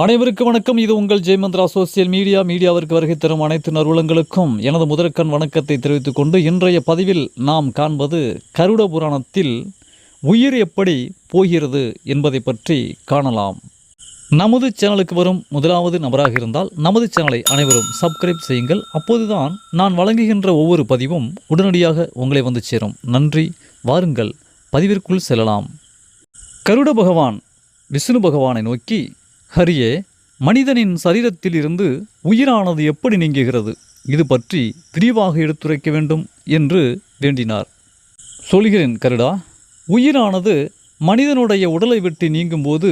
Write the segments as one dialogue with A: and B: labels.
A: அனைவருக்கு வணக்கம். இது உங்கள் ஜெயமந்திரா சோசியல் மீடியா. மீடியாவிற்கு வருகை தரும் அனைத்து நறுவலங்களுக்கும் எனது முதற்கண் வணக்கத்தை தெரிவித்துக் கொண்டு இன்றைய பதிவில் நாம் காண்பது கருட புராணத்தில் உயிர் எப்படி போகிறது என்பதை பற்றி காணலாம். நமது சேனலுக்கு வரும் முதலாவது நபராக இருந்தால் நமது சேனலை அனைவரும் சப்ஸ்கிரைப் செய்யுங்கள். அப்போதுதான் நான் வழங்குகின்ற ஒவ்வொரு பதிவும் உடனடியாக உங்களை வந்து சேரும். நன்றி. வாருங்கள். பதிவிற்குள் செல்லலாம். கருட பகவான் விஷ்ணு பகவானை நோக்கி ஹரியே மனிதனின் சரீரத்தில் இருந்து உயிரானது எப்படி நீங்குகிறது? இது பற்றி விரிவாக எடுத்துரைக்க வேண்டும் என்று வேண்டினார். சொல்கிறேன் கருடா உயிரானது மனிதனுடைய உடலை விட்டு நீங்கும்போது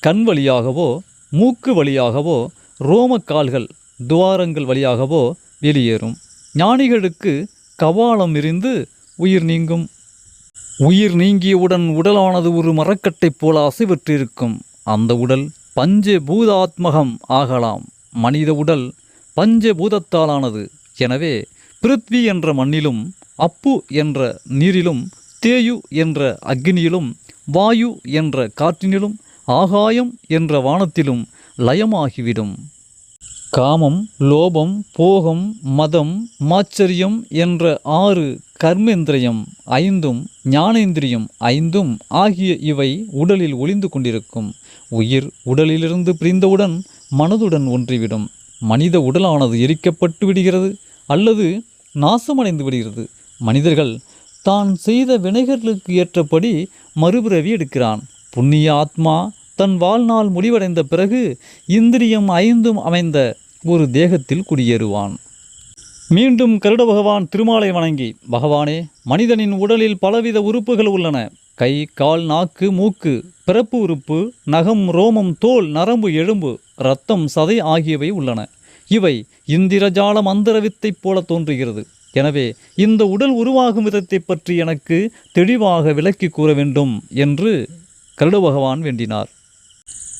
A: கண் வழியாகவோ மூக்கு வழியாகவோ ரோமக்கால்கள் துவாரங்கள் வழியாகவோ வெளியேறும். ஞானிகளுக்கு கவாலம் இருந்து உயிர் நீங்கும். உயிர் நீங்கியவுடன் உடலானது ஒரு மரக்கட்டைப் போல அசைவற்றிருக்கும். அந்த உடல் பஞ்சபூதாத்மகம் ஆகலாம். மனித உடல் பஞ்சபூதத்தாலானது. எனவே பிருத்வி என்ற மண்ணிலும் அப்பு என்ற நீரிலும் தேயு என்ற அக்னியிலும் வாயு என்ற காற்றினிலும் ஆகாயம் என்ற வானத்திலும் லயமாகிவிடும். காமம் லோபம் போகம் மதம் மாச்சரியம் என்ற ஆறு கர்மேந்திரியம் ஐந்தும் ஞானேந்திரியம் ஐந்தும் ஆகிய இவை உடலில் ஒளிந்து கொண்டிருக்கும். உயிர் உடலிலிருந்து பிரிந்தவுடன் மனதுடன் ஒன்றிவிடும். மனித உடலானது எரிக்கப்பட்டு விடுகிறது அல்லது நாசமடைந்து விடுகிறது. மனிதர்கள் தான் செய்த வினைகளுக்கு ஏற்றபடி மறுபிறவி எடுக்கிறான். புண்ணிய ஆத்மா தன் வாழ்நாள் முடிவடைந்த பிறகு இந்திரியம் ஐந்தும் அமைந்த ஒரு தேகத்தில் குடியேறுவான். மீண்டும் கருட பகவான் திருமாலை வணங்கி பகவானே மனிதனின் உடலில் பலவித உறுப்புகள் உள்ளன. கை கால் நாக்கு மூக்கு பிறப்பு உறுப்பு நகம் ரோமம் தோல் நரம்பு எலும்பு இரத்தம் சதை ஆகியவை உள்ளன. இவை இந்திரஜால மந்திரவித்தை போல தோன்றுகிறது. எனவே இந்த உடல் உருவாகும் விதத்தை பற்றி எனக்கு தெளிவாக விளக்கி கூற வேண்டும் என்று கருட பகவான் வேண்டினார்.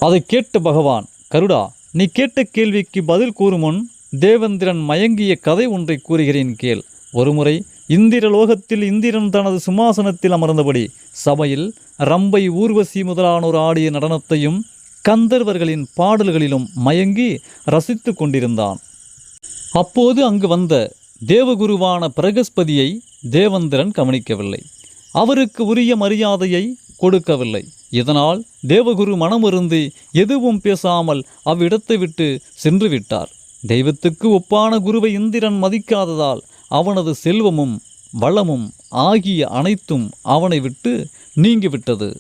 A: அதை கேட்ட பகவான் கருடா நீ கேட்ட கேள்விக்கு பதில் கூறுமுன் தேவேந்திரன் மயங்கிய கதை ஒன்றை கூறுகிறேன் கேள். ஒருமுறை இந்திர லோகத்தில் இந்திரன் தனது சிம்மாசனத்தில் அமர்ந்தபடி சபையில் ரம்பை ஊர்வசி முதலானோர் ஆடிய நடனத்தையும் கந்தர்வர்களின் பாடல்களிலும் மயங்கி ரசித்து கொண்டிருந்தான். அப்போது அங்கு வந்த தேவகுருவான பிரகஸ்பதியை தேவந்திரன் கவனிக்கவில்லை. அவருக்கு உரிய மரியாதையை கொடுக்கவில்லை. இதனால் தேவகுரு மனமிருந்து எதுவும் பேசாமல் அவ்விடத்தை விட்டு சென்று விட்டார். தெய்வத்துக்கு ஒப்பான குருவை இந்திரன் மதிக்காததால் அவனது செல்வமும் வளமும் ஆகிய அனைத்தும் அவனை விட்டு நீங்கிவிட்டது.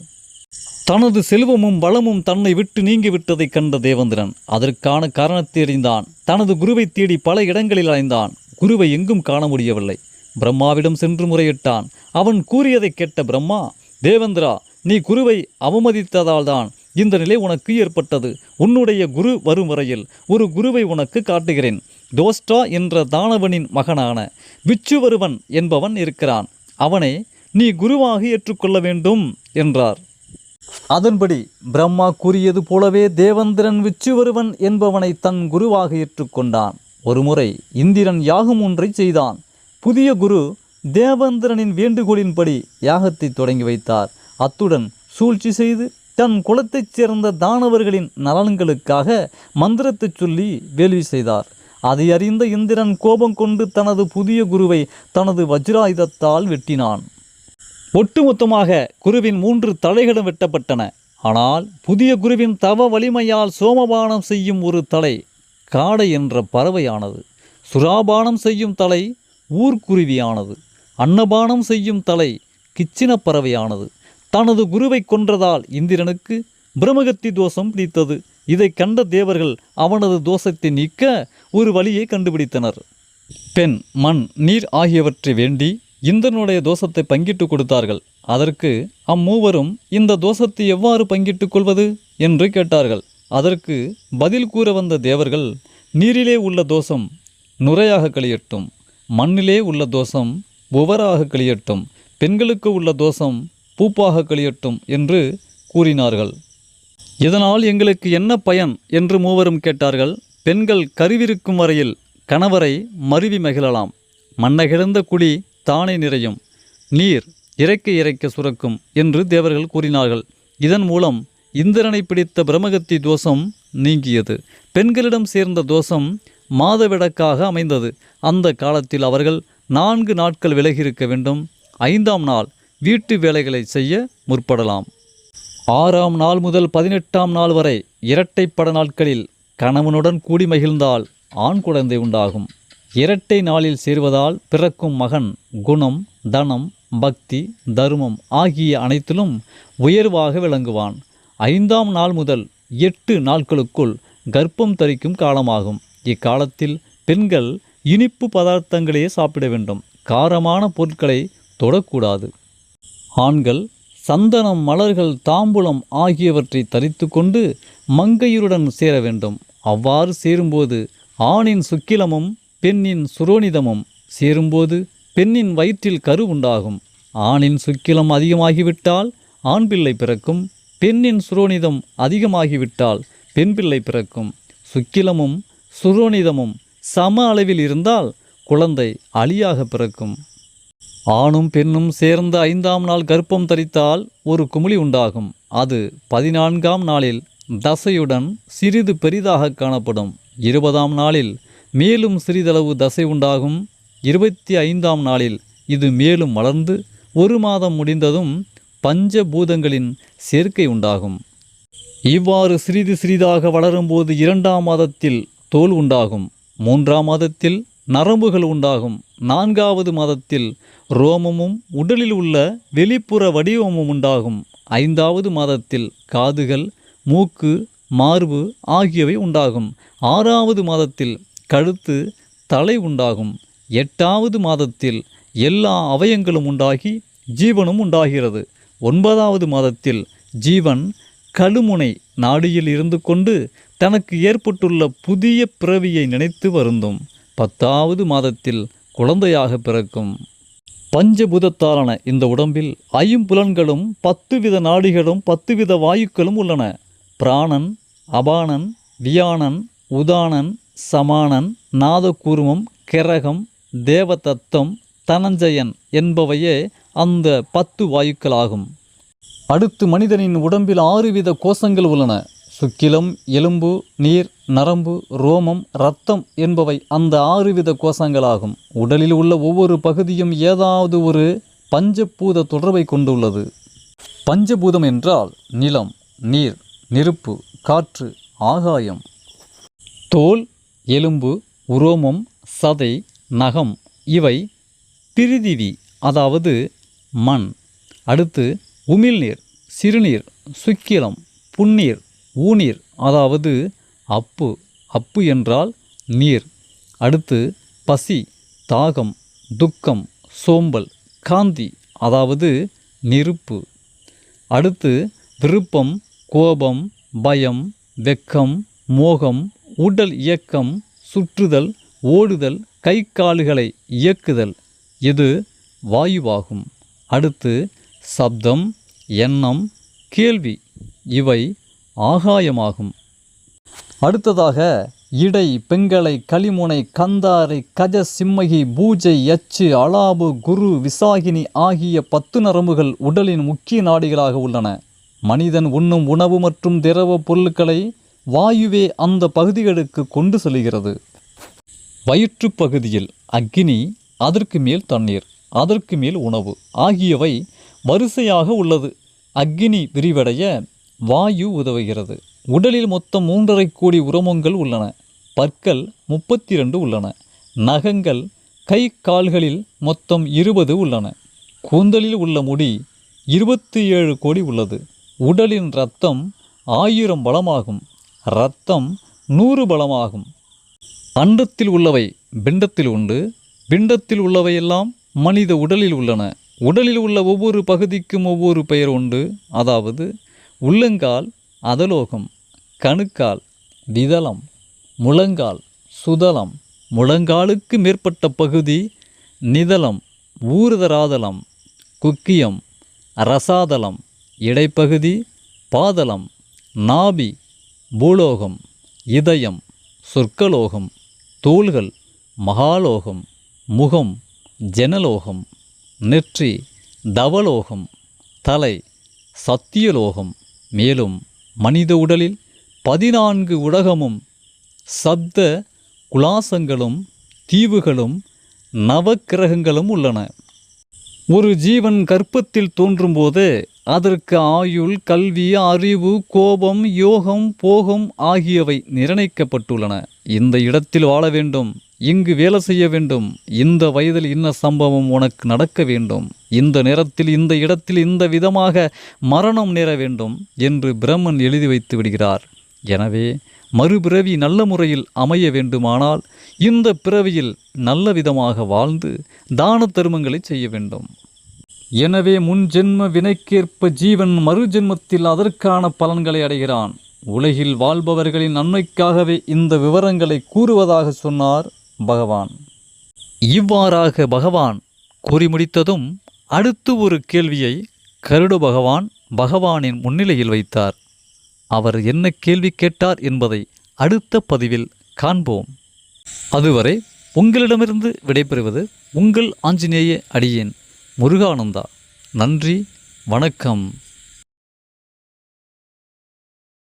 A: தனது செல்வமும் வளமும் தன்னை விட்டு நீங்கிவிட்டதைக் கண்ட தேவேந்திரன் அதற்கான காரணத்தை அறிந்தான். தனது குருவை தேடி பல இடங்களில் அலைந்தான். குருவை எங்கும் காண முடியவில்லை. பிரம்மாவிடம் சென்று முறையிட்டான். அவன் கூறியதைக் கேட்ட பிரம்மா தேவேந்திரா நீ குருவை அவமதித்ததால்தான் இந்த நிலை உனக்கு ஏற்பட்டது. உன்னுடைய குரு வரும் வரையில் ஒரு குருவை உனக்கு காட்டுகிறேன். தோஸ்டா என்ற தானவனின் மகனான விச்சுவருவன் என்பவன் இருக்கிறான். அவனை நீ குருவாக ஏற்றுக்கொள்ள வேண்டும் என்றார். அதன்படி பிரம்மா கூறியது போலவே தேவேந்திரன் விச்சுவருவன் என்பவனை தன் குருவாக ஏற்றுக்கொண்டான். ஒருமுறை இந்திரன் யாகம் ஒன்றை செய்தான். புதிய குரு தேவேந்திரனின் வேண்டுகோளின்படி யாகத்தை தொடங்கி வைத்தார். அத்துடன் சூழ்ச்சி செய்து தன் குலத்தைச் சேர்ந்த தானவர்களின் நலன்களுக்காக மந்திரத்தைச் சொல்லி வேள்வி செய்தார். அதை அறிந்த இந்திரன் கோபம் கொண்டு தனது புதிய குருவை தனது வஜ்ராயுதத்தால் வெட்டினான். ஒட்டுமொத்தமாக குருவின் மூன்று தலைகளும் வெட்டப்பட்டன. ஆனால் புதிய குருவின் தவ வலிமையால் சோமபானம் செய்யும் ஒரு தலை காடை என்ற பறவையானது. சுறாபானம் செய்யும் தலை ஊர்க்குருவியானது அன்னபானம் செய்யும் தலை கிச்சின பறவையானது. தனது குருவை கொன்றதால் இந்திரனுக்கு பிரமகத்தி தோஷம் பிடித்தது. இதை கண்ட தேவர்கள் அவனது தோஷத்தை நீக்க ஒரு வழியை கண்டுபிடித்தனர். பெண் மண் நீர் ஆகியவற்றை வேண்டி இந்திரனுடைய தோஷத்தை பங்கிட்டு கொடுத்தார்கள். அதற்கு அம்மூவரும் இந்த தோஷத்தை எவ்வாறு பங்கிட்டுக் கொள்வது? என்று கேட்டார்கள். அதற்கு பதில் கூற வந்த தேவர்கள் நீரிலே உள்ள தோஷம் நுரையாக கழியட்டும் மண்ணிலே உள்ள தோஷம் உவராக கழியட்டும் பெண்களுக்கு உள்ள தோஷம் பூப்பாக கழியட்டும் என்று கூறினார்கள். இதனால் எங்களுக்கு என்ன பயன் என்று மூவரும் கேட்டார்கள் பெண்கள் கருவிருக்கும் வரையில் கணவரை மருவி மகிழலாம். மண்ணகிழந்த குழி தானே நிறையும் நீர் இறைக்க இறைக்க சுரக்கும் என்று தேவர்கள் கூறினார்கள். இதன் மூலம் இந்திரனை பிடித்த பிரம்மகத்தி தோஷம் நீங்கியது. பெண்களிடம் சேர்ந்த தோஷம் மாதவிடக்காக அமைந்தது. அந்த காலத்தில் அவர்கள் நான்கு நாட்கள் விலகியிருக்க வேண்டும் ஐந்தாம் நாள் வீட்டு வேலைகளை செய்ய முற்படலாம். ஆறாம் நாள் முதல் பதினெட்டாம் நாள் வரை இரட்டைப்பட நாட்களில் கணவனுடன் கூடி மகிழ்ந்தால் ஆண் குழந்தை உண்டாகும். இரட்டை நாளில் சேர்வதால் பிறக்கும் மகன் குணம் தனம் பக்தி தர்மம் ஆகிய அனைத்திலும் உயர்வாக விளங்குவான். ஐந்தாம் நாள் முதல் எட்டு நாட்களுக்குள் கர்ப்பம் தரிக்கும் காலமாகும். இக்காலத்தில் பெண்கள் இனிப்பு பதார்த்தங்களையே சாப்பிட வேண்டும். காரமான பொருட்களை தொடக்கூடாது. ஆண்கள் சந்தனம் மலர்கள் தாம்பூலம் ஆகியவற்றை தரித்து கொண்டு மங்கையருடன் சேர வேண்டும். அவ்வாறு சேரும்போது ஆணின் சுக்கிலமும் பெண்ணின் சுரோனிதமும் சேரும்போது பெண்ணின் வயிற்றில் கரு உண்டாகும். ஆணின் சுக்கிலம் அதிகமாகிவிட்டால் ஆண் பிள்ளை பிறக்கும் பெண்ணின் சுரோனிதம் அதிகமாகிவிட்டால் பெண் பிள்ளை பிறக்கும். சுக்கிலமும் சுரோனிதமும் சம அளவில் இருந்தால் குழந்தை அழியாக பிறக்கும். ஆணும் பெண்ணும் சேர்ந்த ஐந்தாம் நாள் கர்ப்பம் தரித்தால் ஒரு குமிழி உண்டாகும். அது பதினான்காம் நாளில் தசையுடன் சிறிது பெரிதாக காணப்படும். இருபதாம் நாளில் மேலும் சிறிதளவு தசை உண்டாகும். இருபத்தி ஐந்தாம் நாளில் இது மேலும் வளர்ந்து ஒரு மாதம் முடிந்ததும் பஞ்சபூதங்களின் சேர்க்கை உண்டாகும். இவ்வாறு சிறிது சிறிதாக வளரும்போது இரண்டாம் மாதத்தில் தோல் உண்டாகும். மூன்றாம் மாதத்தில் நரம்புகள் உண்டாகும். நான்காவது மாதத்தில் ரோமமும் உடலில் உள்ள வெளிப்புற வடிவமும் உண்டாகும். ஐந்தாவது மாதத்தில் காதுகள் மூக்கு மார்பு ஆகியவை உண்டாகும். ஆறாவது மாதத்தில் கழுத்து தலை உண்டாகும். எட்டாவது மாதத்தில் எல்லா அவயங்களும் உண்டாகி ஜீவனும் உண்டாகிறது. ஒன்பதாவது மாதத்தில் ஜீவன் கழுமுனை நாடியில் இருந்து கொண்டு தனக்கு ஏற்பட்டுள்ள புதிய பிறவியை நினைத்து வருந்தும். பத்தாவது மாதத்தில் குழந்தையாக பிறக்கும். பஞ்சபூதத்தாலான இந்த உடம்பில் ஐம்புலன்களும் பத்து வித நாடிகளும் பத்து வித வாயுக்களும் உள்ளன. பிராணன் அபானன் வியானன் உதானன் சமானன் நாதகூர்மம் கிரகம் தேவதத்தம் தனஞ்சயன் என்பவையே அந்த பத்து வாயுக்களாகும். அடுத்து மனிதனின் உடம்பில் ஆறு வித கோஷங்கள் உள்ளன. சுக்கிலம் எலும்பு நீர் நரம்பு ரோமம் இரத்தம் என்பவை அந்த ஆறு வித கோஷங்களாகும். உடலில் உள்ள ஒவ்வொரு பகுதியும் ஏதாவது ஒரு பஞ்சபூத தொடர்பை கொண்டுள்ளது. பஞ்சபூதம் என்றால் நிலம் நீர் நெருப்பு காற்று ஆகாயம். தோல் எலும்பு உரோமம் சதை நகம் இவை பிரிதிவி அதாவது மண். அடுத்து உமிழ்நீர் சிறுநீர் சுக்கிலம் புன்னீர் ஊநீர் அதாவது அப்பு அப்பு என்றால் நீர். அடுத்து பசி தாகம் துக்கம் சோம்பல் காந்தி அதாவது நெருப்பு. அடுத்து விருப்பம் கோபம் பயம் வெக்கம் மோகம் உடல் இயக்கம் சுற்றுதல் ஓடுதல் கை கால்களை இயக்குதல். இது வாயுவாகும். அடுத்து சப்தம் எண்ணம் கேள்வி. இவை ஆகாயமாகும். அடுத்ததாக இடை பெங்களை களிமுனை கந்தாரை கஜ சிம்மகி பூஜை யச்சு அலாபு குரு விசாகினி ஆகிய பத்து நரம்புகள் உடலின் முக்கிய நாடிகளாக உள்ளன. மனிதன் உண்ணும் உணவு மற்றும் திரவ பொருட்களை வாயுவே அந்த பகுதிகளுக்கு கொண்டு செல்கிறது. வயிற்றுப் பகுதியில் அக்கினி அதற்கு மேல் தண்ணீர் அதற்கு மேல் உணவு ஆகியவை வரிசையாக உள்ளது. அக்கினி விரிவடைய வாயு உதவுகிறது. உடலில் மொத்தம் மூன்றரை கோடி உரமங்கள் உள்ளன. பற்கள் முப்பத்தி ரெண்டு உள்ளன. நகங்கள் கை கால்களில் மொத்தம் இருபது உள்ளன. கூந்தலில் உள்ள முடி இருபத்தி ஏழு கோடி உள்ளது. உடலின் இரத்தம் ஆயிரம் பலமாகும். இரத்தம் நூறு பலமாகும். அண்டத்தில் உள்ளவை பிண்டத்தில் உண்டு. பிண்டத்தில் உள்ளவையெல்லாம் மனித உடலில் உள்ளன. உடலில் உள்ள ஒவ்வொரு பகுதிக்கும் ஒவ்வொரு பெயர் உண்டு. அதாவது உள்ளங்கால் அதலோகம் கணுக்கால் விதலம் முழங்கால் சுதலம் முழங்காலுக்கு மேற்பட்ட பகுதி நிதலம் ஊர்தராதலம் குக்கியம் ரசாதலம் இடைப்பகுதி பாதலம் நாபி பூலோகம் இதயம் சொற்கலோகம் தோள்கள் மகாலோகம் முகம் ஜனலோகம் நெற்றி தவலோகம் தலை சத்தியலோகம் மேலும் மனித உடலில் பதினான்கு உலகமும் சப்த குலாசங்களும் தீவுகளும் நவக்கிரகங்களும் உள்ளன. ஒரு ஜீவன் கற்பத்தில் தோன்றும்போது அதற்கு ஆயுள் கல்வி அறிவு கோபம் யோகம் போகம் ஆகியவை நிர்ணயிக்கப்பட்டுள்ளன. இந்த இடத்தில் வாழ வேண்டும். இங்கு வேலை செய்ய வேண்டும். இந்த வயதில் இன்ன சம்பவம் உனக்கு நடக்க வேண்டும். இந்த நேரத்தில் இந்த இடத்தில் இந்த விதமாக மரணம் நேர வேண்டும் என்று பிரம்மன் எழுதி வைத்து விடுகிறார். எனவே மறுபிறவி நல்ல முறையில் அமைய வேண்டுமானால் இந்த பிறவியில் நல்ல விதமாக வாழ்ந்து தான தர்மங்களை செய்ய வேண்டும். எனவே முன் ஜென்ம வினைக்கேற்ப ஜீவன் மறுஜென்மத்தில் அதற்கான பலன்களை அடைகிறான். உலகில் வாழ்பவர்களின் நன்மைக்காகவே இந்த விவரங்களை கூறுவதாக சொன்னார் பகவான். இவ்வாறாக பகவான் கூறி முடித்ததும் அடுத்து ஒரு கேள்வியை கருட பகவான் பகவானின் முன்னிலையில் வைத்தார். அவர் என்ன கேள்வி கேட்டார் என்பதை அடுத்த பதிவில் காண்போம். அதுவரை உங்களிடமிருந்து விடைபெறுவது உங்கள் ஆஞ்சநேய அடியேன் முருகானந்தா. நன்றி வணக்கம்.